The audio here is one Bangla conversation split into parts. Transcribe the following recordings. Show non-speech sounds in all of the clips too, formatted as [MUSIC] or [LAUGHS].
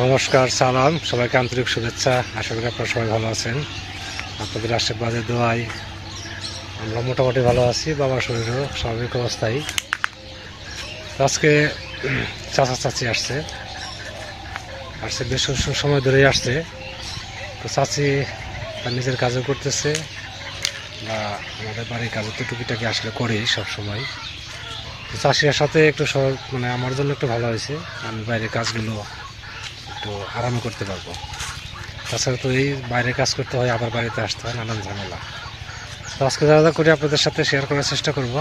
নমস্কার, সালাম। সবাইকে আন্তরিক শুভেচ্ছা। আশা করি আপনারা সবাই ভালো আছেন। আপনাদের আশীর্বাদে দোয়াই আমরা মোটামুটি ভালো আছি। বাবার শরীরও স্বাভাবিক অবস্থায়। আজকে চাচা চাচি আসছে। আসছে বেশ সময় ধরেই আসছে। তো চাচি তার নিজের কাজও করতেছে বা আমাদের বাড়ির কাজও তো টুকিটাকি আসলে করেই সব সময় তো চাষির সাথে একটু সহজ মানে আমার জন্য একটু ভালো হয়েছে। আমি বাইরের কাজগুলো একটু আরামে করতে পারব। তাছাড়া তো এই বাইরে কাজ করতে হয়, আবার বাড়িতে আসতে হয়, নানান ঝামেলা। তো আজকে যা করে আপনাদের সাথে শেয়ার করার চেষ্টা করব।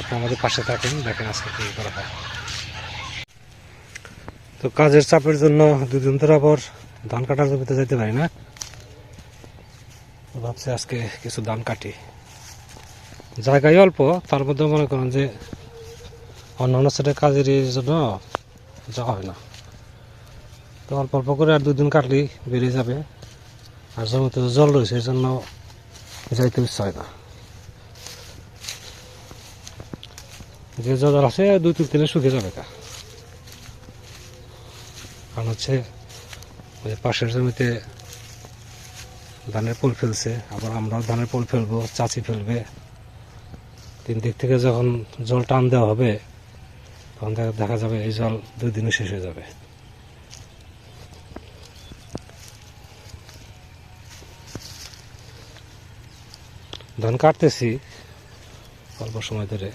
আপনি আমাদের পাশে থাকেন, দেখেন আজকে কী করা হয়। তো কাজের চাপের জন্য দুদিন ধরে আবার ধান কাটার জমিতে যেতে পারি না। ভাবছি আজকে কিছু ধান কাটি। জায়গায় অল্প, তার মধ্যে মনে করেন যে অন্য অন্য কাজের জন্য যাওয়া হয় না। তো অল্প অল্প করে আর দুদিন কাটলেই বেরিয়ে যাবে। আর জমিতে জল রয়েছে এই জন্য যাইতে ইচ্ছা হয় না। যে জল আছে, দুই তিন দিনে শুকিয়ে যাবে কা কারণ হচ্ছে ওই পাশের জমিতে ধানের পোল ফেলছে, আবার আমরাও ধানের পোল ফেলব, চাচি ফেলবে। তিন দিক থেকে যখন জল টান দেওয়া হবে, তখন দেখা যাবে এই জল দুই দিনে শেষ হয়ে যাবে। ধান কাটতেছি অল্প সময় ধরে।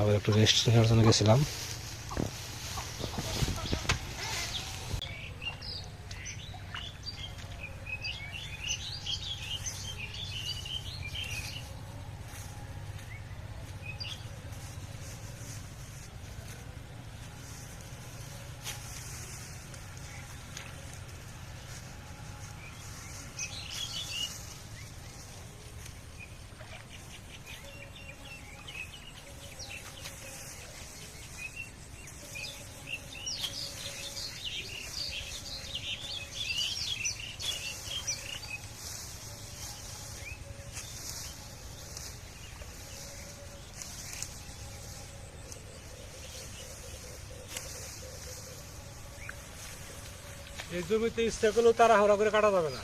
আবার একটু রেস্ট নেওয়ার জন্য গেছিলাম। এই জমিতে ইচ্ছা করলেও তাড়াহুড়া করে কাটা যাবে না।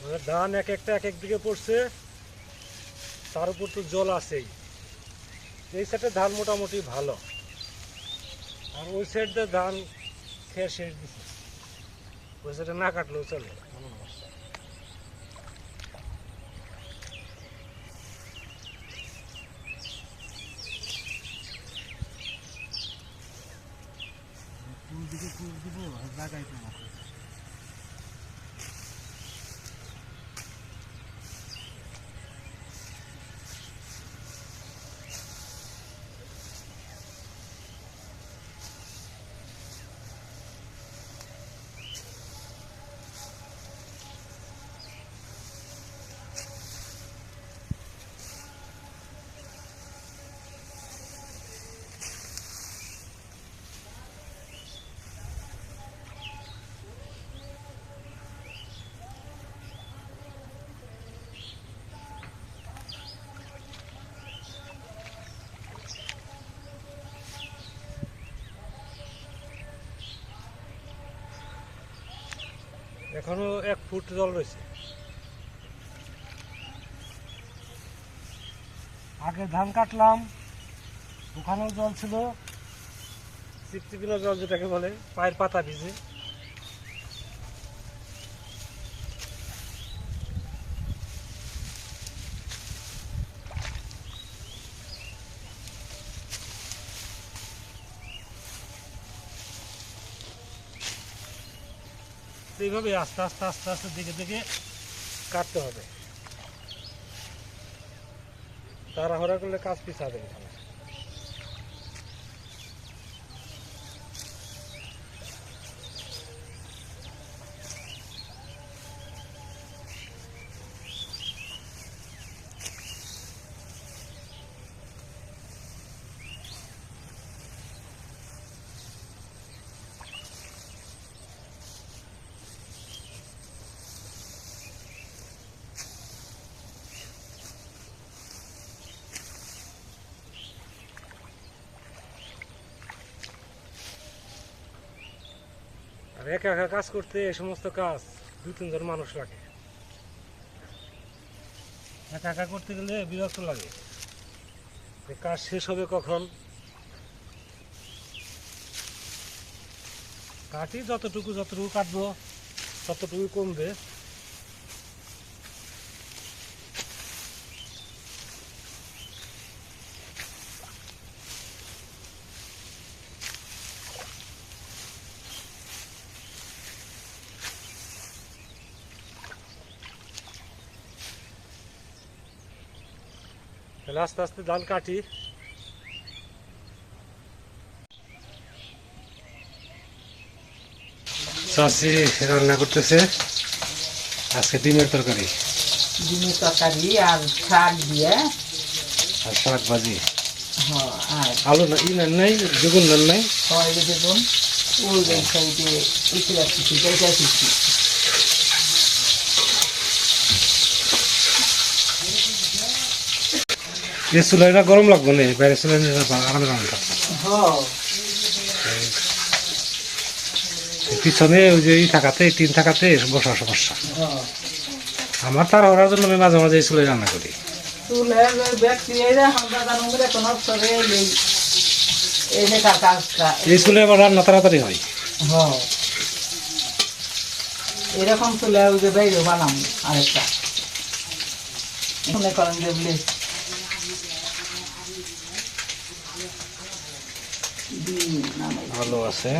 মানে ধান এক একটা এক এক দিকে পড়ছে, তার উপর তো জল আছেই। এই সাইডে ধান মোটামুটি ভালো। আর ওই সাইডে ধান খেয়ে শেষ দিচ্ছে ওই সাইডে না কাটলেও চলে কোনো সমস্যা নেই। কোন দিকে দিব জায়গায় তো এখনও এক ফুট জল রয়েছে। আগে ধান কাটলাম, ওখানেও জল ছিল। চিপচিপিনো জল যেটাকে বলে, পায়ের পাতা ভিজে। তো এইভাবে আস্তে আস্তে আস্তে আস্তে দিকে দিকে কাটতে হবে। তাড়াহুড়া করলে কাজ পিছাবে এখানে। একা একা কাজ করতে এই সমস্ত কাজ দু তিনজন মানুষ লাগে। একা একা করতে গেলে বিরক্ত লাগে। কাজ শেষ হবে কখন? কাটি যতটুকু যতটুকু কাটবো ততটুকু কমবে। তাহলে আস্তে আস্তে ধান কাটি। চাষি রান্না করতেছে। আজকে ডিমের তরকারি। ডিমের তরকারি আর শাক দিয়ে। আর শাক ভাজি। হ, আর আলু না ই নেন নাই বেগুন নেন নাই। হয় দেখুন ওই ওই সাইডে এসে রাখছি এটা শিখছি এই চুলাইটা গরম লাগবে না বাইরে চুলাই আরামে রান্না করতে। পিছনে ওই যে ই থাকাতে টিন থাকাতে বসার সমস্যা। হ্যাঁ। আমার তার হওয়ার জন্য আমি মাঝে মাঝে চুলাই রান্না করি। এই চুলে আবার রান্না তাড়াতাড়ি হয়। হ্যাঁ। এরকম চুলে ওই যে বাইরে বানাম আরেকটা। মনে করেন যে বলে ডিম নামাই ভালো আছে।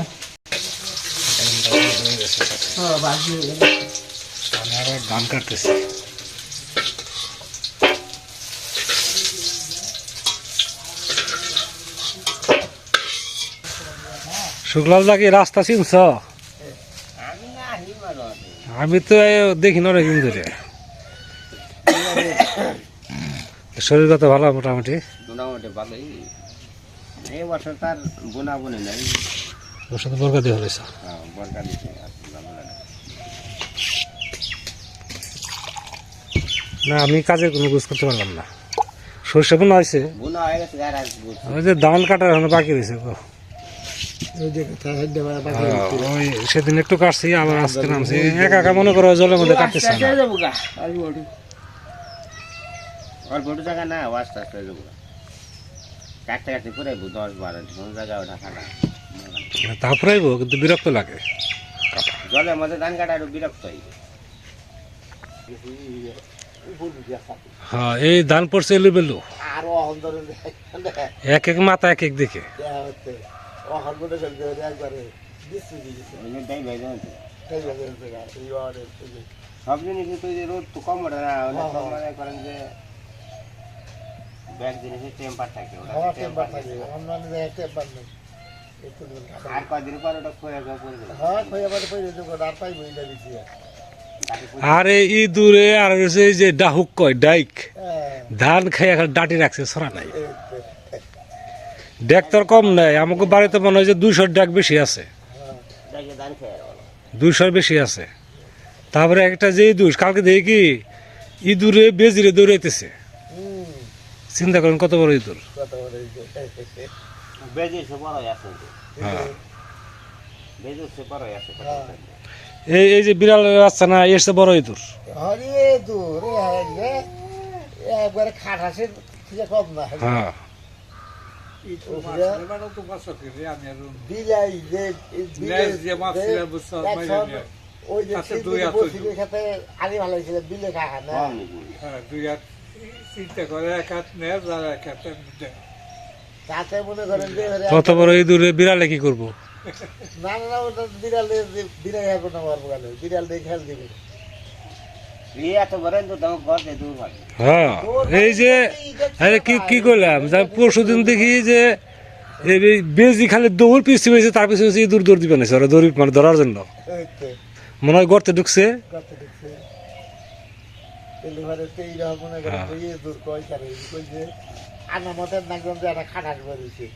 আমি আবার ধান কাটতেছি। শুক্লাল দা কি রাস্তা চিনছ? আমি তো দেখি না ধরে শরীর কত ভালো মোটামুটি। মোটামুটি ভালোই। এই বছর তার বোনা বনে নাই। ওর সাথে বরকা দিয়ে হলেছ হ্যাঁ, বরকা দিতে। না আমি কাজে কোনো বুঝ করতে পারলাম না। সরষে বোনা হয়েছে। বোনা হয়ে গেছে আর আজ বুঝছি। ওই যে ধান কাটার এখন বাকি রয়েছে গো। ওই যে সাইডে বাকি ওই সেদিন একটু কাটছি আবার আজকে নামছি। একা একা মনে করো জলের মধ্যে কাটতেছে না অল্প জায়গা না আস্তে আস্তে যাব। কাটতে কাটতে পুরাই দশ বারোটি কোনো জায়গায় ওঠা খানা তারপরে আইবো, কিন্তু বিরক্ত লাগে। জলের মধ্যে ধান কাটা একটু বিরক্ত হয় হ্যাঁ এই ধান পড়ছে এলু বেলু আরও অন্তরে এক এক মাথা এক এক দিকে। তো। সব তো ওই রোদ তো কম ওঠে না হ্যাঁ, হ্যাঁ। করেন যে ব্যাগ জিনিসের টেম্পার থাকে ওটা টেম্পার টেম্পার থাকে। অন্যান্য জায়গায় টেম্পার নেই। আর কদিন পর ওটা খয়ে খয়ে পড়ে যাবে হ্যাঁ খয়ে আবার পড়ে দেবো আর আরে ই দূরে আর হচ্ছে এই যে ডাহুক কয় ডাইক। হ্যাঁ। ধান খাই এখন ডাটি রাখছে সরা নাই। ডেক তোর কম নাই আমাকে বাড়িতে মনে হয় যে দুইশোর ডেক বেশি আছে। দুইশোর বেশি আছে। তারপরে একটা যে ইঁদুর কালকে দেখি কি ইঁদুরে বেজিরে দৌড়াইতেছে। চিন্তা করেন কত বড় ইঁদুর? তো। [LAUGHS] হ্যাঁ। হ্যাঁ। এই এই যে বিড়ালের বাচ্চা না এসে বড় ইঁদুর? হ্যাঁ। ওই যে দুই হাত সাথে আলি ভালো ছিল বিলে কাকা না? হ্যাঁ, দুই হাত। চিন্তা করে এক হাত নেয় আর এক হাত এমনি তাতে মনে করেন যে কত বড় ইঁদুরে বিড়ালে কি করব? না না না ওটা বিড়ালে বিড়াল হবে না মারবো গেলে বিড়াল দিয়ে খেয়াল দিবে। এই এত বড় তো তোমার ঘর দিয়ে দূর হয়। হ্যাঁ এই যে আরে কি কি করলাম? পরশু দিন দেখি যে এই বেজি খালি দৌড় পিছিয়ে পেয়েছে তার পিছিয়ে ইঁদুর দৌড় দিবে না ওরা দৌড় মানে ধরার জন্য। মনে হয় গর্তে ঢুকছে। কত দেখছে এলিভারে তো এইরকম মনে করেন হ্যাঁ। দূর কয় কারে কই যে আনা মতের নাকদম যে একটা খাটাস বেরিয়েছে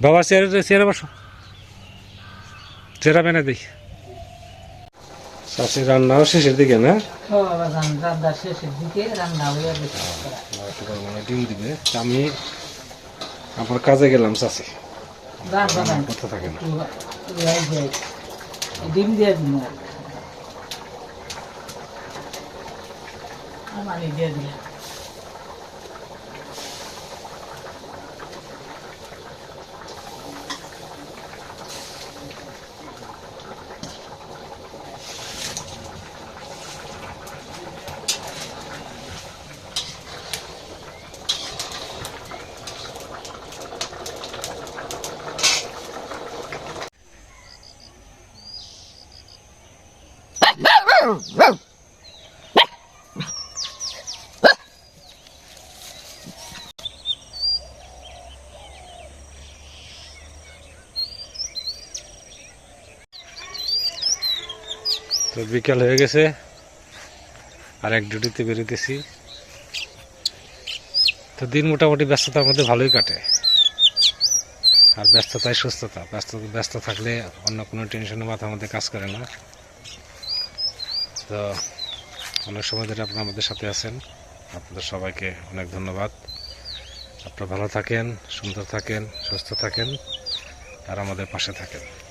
বাবা চেয়ারে চেয়ারে বসো। চেয়ারা মেনে দেখি চাষি রান্নাও শেষের দিকে না? রান্না শেষের দিকে রান্না হয়ে গেছে মনে হয় ডিম দিবে। আমি আমার কাজে গেলাম চাষি কথা থাকে না। ডিম দিয়ে দিন আর পানি দিয়ে দিলাম তো বিকাল হয়ে গেছে। আর এক ডিউটিতে বেরোতেছি তো দিন মোটামুটি ব্যস্ততার মধ্যে ভালোই কাটে। আর ব্যস্ততাই সুস্থতা। ব্যস্ত ব্যস্ত থাকলে অন্য কোনো টেনশনের মাথার মধ্যে কাজ করে না। তো অনেক সময় ধরে আপনারা আমাদের সাথে আছেন। আপনাদের সবাইকে অনেক ধন্যবাদ। আপনারা ভালো থাকেন, সুন্দর থাকেন, সুস্থ থাকেন, আর আমাদের পাশে থাকেন।